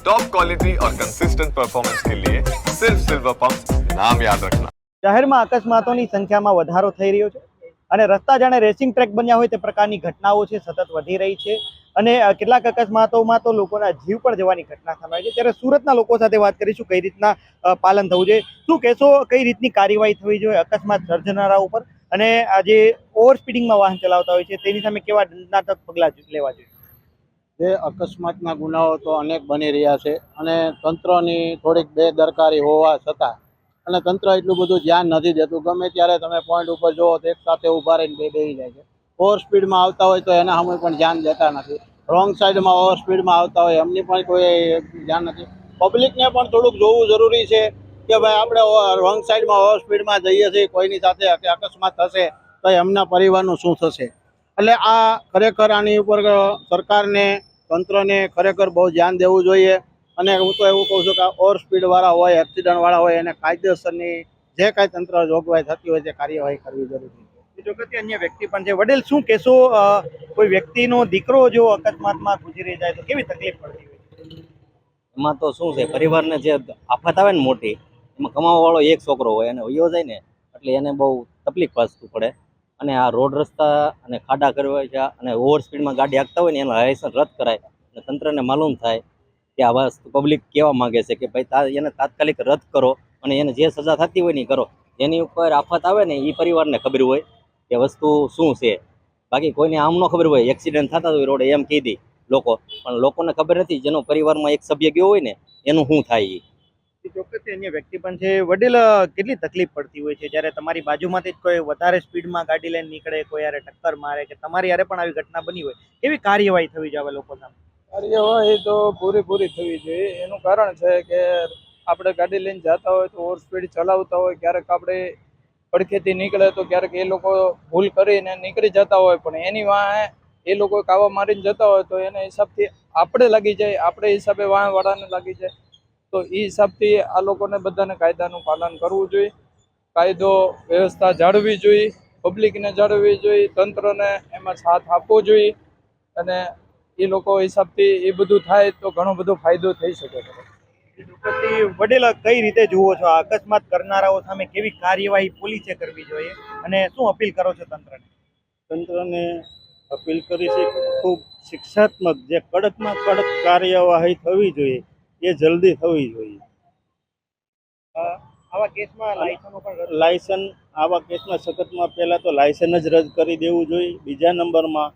Top quality और consistent performance के लिए सिर्फ सिल्वर पंप नाम याद रखना શહેરમાં અકસ્માતોની સંખ્યામાં વધારો થઈ રહ્યો છે અને રસ્તા જાણે રેસિંગ ટ્રેક બન્યા હોય તે પ્રકારની ઘટનાઓ છે સતત વધી રહી છે અને અ, કેટલાક અકસ્માતોમાં તો લોકોના જીવ પણ જવાની ઘટના સામે આવી છે ત્યારે સુરતના લોકો સાથે વાત કરીશું કઈ રીતના અ, પાલન થવું જોઈએ શું કહેશો કઈ રીતની કાર્યવાહી થવી જોઈએ અકસ્માત સર્જનારા ઉપર અને આ જે ઓવર સ્પીડિંગમાં વાહન ચલાવતા હોય છે તેની સામે કેવા દંડાત્મક પગલાં લેવા જોઈએ જે અકસ્માતના ગુનાઓ તો અનેક બની રહ્યા છે અને તંત્રની થોડીક બેદરકારી હોવા છતાં અને તંત્ર એટલું બધું ધ્યાન નથી દેતું. ગમે ત્યારે તમે પોઈન્ટ ઉપર જુઓ તો એક સાથે ઊભા રહીને બે બેહી જાય છે. ઓવર સ્પીડમાં આવતા હોય તો એના સામે પણ ધ્યાન દેતા નથી. રોંગ સાઈડમાં ઓવર સ્પીડમાં આવતા હોય એમની પણ કોઈ ધ્યાન નથી. પબ્લિકને પણ થોડુંક જોવું જરૂરી છે કે ભાઈ આપણે રોંગ સાઈડમાં ઓવર સ્પીડમાં જઈએ છીએ, કોઈની સાથે અકસ્માત થશે તો એમના પરિવારનું શું થશે? એટલે આ ખરેખર આની ઉપર સરકારને તંત્રને ખરેખર બહુ ધ્યાન દેવું જોઈએ. અને હું તો એવું કહું છું કે ઓવર સ્પીડવાળા હોય એક્સિડન્ટવાળા હોય એને કાયદેસરની જે કાંઈ તંત્ર જોગવાઈ થતી હોય તે કાર્યવાહી કરવી જરૂરી છે. બીજો કથી અન્ય વ્યક્તિ પણ છે. વડીલ શું કહેશો? કોઈ વ્યક્તિનો દીકરો જો અકસ્માતમાં ગુજરી જાય તો કેવી તકલીફ પડતી હોય? એમાં તો શું છે પરિવારને જે આફત આવે ને મોટી એમાં કમાવાવાળો એક છોકરો હોય અને વયો જાય ને એટલે એને બહુ તકલીફ પાસતું પડે. અને આ રોડ રસ્તા અને ખાડા કરવા છે અને ઓવર સ્પીડમાં ગાડી હાંકતા હોય ને એના લાયસન્સ રદ કરાય અને તંત્રને માલુમ થાય કે આ વસ્તુ પબ્લિક કેવા માંગે છે કે ભાઈ એને તાત્કાલિક રદ કરો અને એને જે સજા થતી હોય ને એ કરો. જેની ઉપર આફત આવે ને એ પરિવારને ખબર હોય કે વસ્તુ શું છે. બાકી કોઈને આમ ન ખબર હોય એક્સિડન્ટ થતા હોય રોડે એમ કીધી લોકો. પણ લોકોને ખબર નથી જેનો પરિવારમાં એક સભ્ય ગયો હોય ને એનું શું થાય ઈ. ચોક્કસથી કેટલી તકલીફ પડતી હોય છે? જ્યારે તમારી બાજુમાંથી વધારે સ્પીડમાં ગાડી લઈને નીકળે, કોઈ યારે ટક્કર મારે તમારી પણ આવી ઘટના બની હોય એવી કાર્યવાહી થવી જોઈએ લોકો સામે? કાર્યવાહી તો પૂરેપૂરી થવી જોઈએ. એનું કારણ છે કે આપણે ગાડી લઈને જતા હોય તો ઓવર સ્પીડ ચલાવતા હોય. ક્યારેક આપણે પડખેથી નીકળે તો ક્યારેક એ લોકો ભૂલ કરીને નીકળી જતા હોય. પણ એની વાહે એ લોકો કાવા મારીને જતા હોય તો એના હિસાબથી આપણે લાગી જાય. આપણે હિસાબે વાળાને લાગી જાય. તો એ હિસાબથી આ લોકોને બધાને કાયદાનું પાલન કરવું જોઈએ. કાયદો વ્યવસ્થા જાળવવી જોઈએ પબ્લિકને જાળવવી જોઈએ તંત્રને એમાં સાથ આપવો જોઈએ અને એ લોકો હિસાબથી એ બધું થાય તો ઘણો બધો ફાયદો થઈ શકે છે. વડીલ કઈ રીતે જુઓ છો? આ અકસ્માત કરનારાઓ સામે કેવી કાર્યવાહી પોલીસે કરવી જોઈએ અને શું અપીલ કરો છો તંત્રને? તંત્રને અપીલ કરી છે ખૂબ શિક્ષાત્મક જે કડકમાં કડક કાર્યવાહી થવી જોઈએ એ જલ્દી થવી જોઈએ. આવા કેસમાં પણ આવા કેસમાં સખતમાં પહેલાં તો લાયસન્સ જ રદ કરી દેવું જોઈએ. બીજા નંબરમાં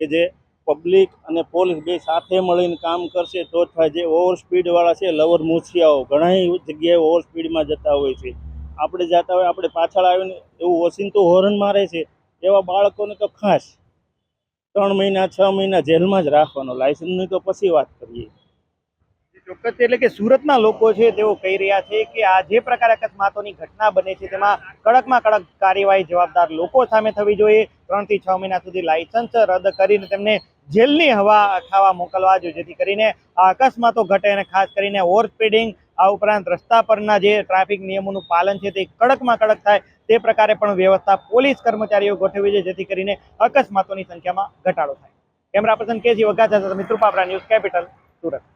કે જે પબ્લિક અને પોલીસ બે સાથે મળીને કામ કરશે તો થાય. જે ઓવર સ્પીડવાળા છે લવર મૂછિયાઓ ઘણા જગ્યાએ ઓવર સ્પીડમાં જતા હોય છે. આપણે જતા હોય આપણે પાછળ આવીને એવું ઓચિંતું હોર્ન મારે છે એવા બાળકોને તો ખાસ ત્રણ મહિના છ મહિના જેલમાં જ રાખવાનો. લાયસન્સની તો પછી વાત કરીએ. ચોક્કસ એટલે કે સુરતના લોકો છે, તેઓ કહી રહ્યા છે કે આ જે પ્રકારે અકસ્માતોની ઘટના બને છે, તેમાં કડકમાં કડક કાર્યવાહી જવાબદાર લોકો સામે થવી જોઈએ. ત્રણથી છ મહિના સુધી લાયસન્સ રદ કરીને તેમને જેલની હવા ખાવા મોકલવા જોઈએ. જેથી કરીને આ અકસ્માતો ઘટે અને ખાસ કરીને ઓવર સ્પીડિંગ આ ઉપરાંત રસ્તા પરના જે ટ્રાફિક નિયમોનું પાલન છે, તે કડકમાં કડક થાય તે પ્રકારે પણ વ્યવસ્થા પોલીસ કર્મચારીઓ ગોઠવી છે, જેથી કરીને અકસ્માતોની સંખ્યામાં ઘટાડો થાય. કેમેરા પર્સન કે જી મિત્રો પાપરા ન્યૂઝ કેપિટલ સુરત.